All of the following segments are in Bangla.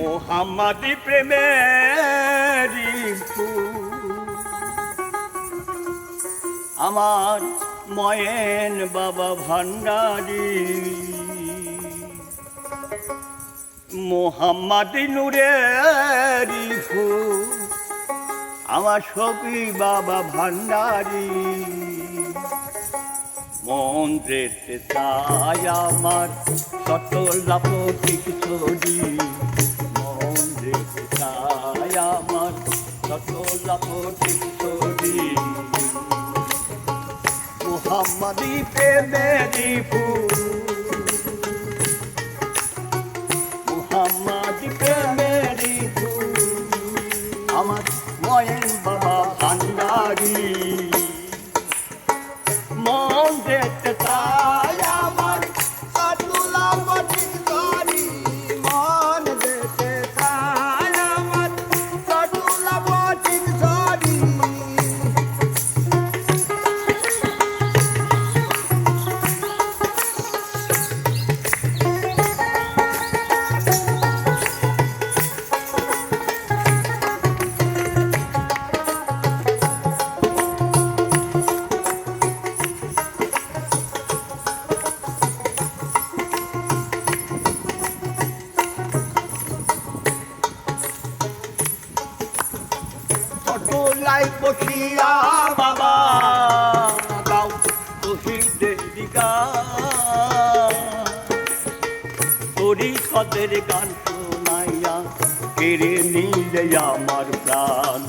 মোহাম্মদি প্রেমেরি আমার ময়েন বাবা ভান্ডারি। মোহাম্মদি নূরেরি ফুল আমার সখী বাবা ভান্ডারি। মন্ত্রের তাই আমার প্রতীক ছড়ি প্রতীক ছড়ি মোহাম্মদি প্রেমেরি ফুল মোহাম্মদি প্রেমেরি ফুল আমার বাবা ভান্ডারি। বাবা। গাও শহীদের দিকা তোরি সদের গান শোনাইয়া কেড়ে নিলে আমার প্রাণ।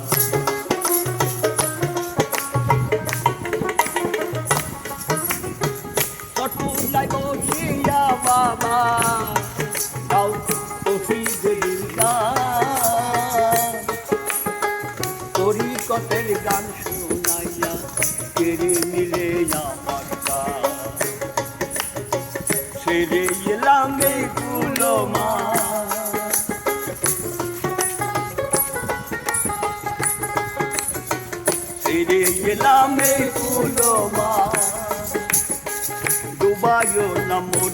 তরিকতের গান শোনাইয়া কেড়ে নিলে আমার প্রাণ। ছেড়ে এলাম এই গুলো মা ছেড়ে এলাম এই গুলো মা ডুবায়ো না মোর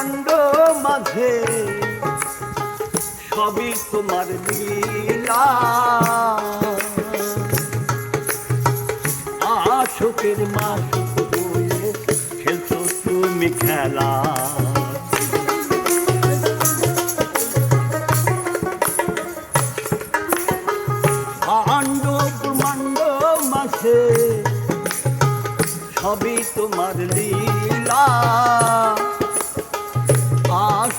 ব্রহ্মাণ্ড মাঝে সবই তোমার লীলা। আশোকের বলে খেলছো তুমি খেলা। সবই তোমার লীলা।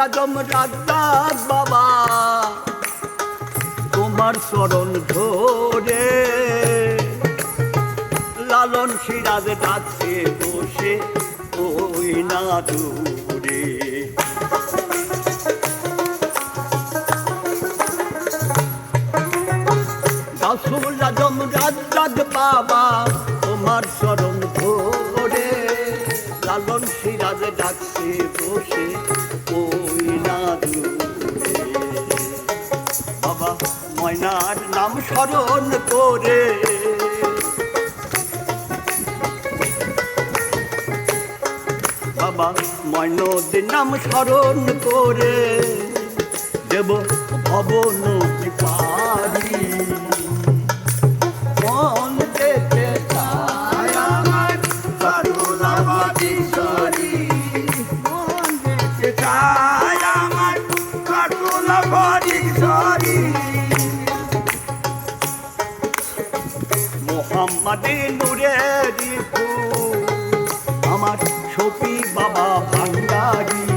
কাউসুল্লা দম রাজা বাবা। তোমার চরণ ধরে লালন সিরাজ ডাকছে বসে ওই না দূরে গাছুল আজম রাজ বাবা, তোমার চরণ ধরে লালন সিরাজ ডাকছে বসে স্মরণ করে। বাবা ময়নদের নাম স্মরণ করে। দেব ভবন মন চায় আমার হাতে নুরের ফুল। আমার সপি বাবা ভাঙ্গারি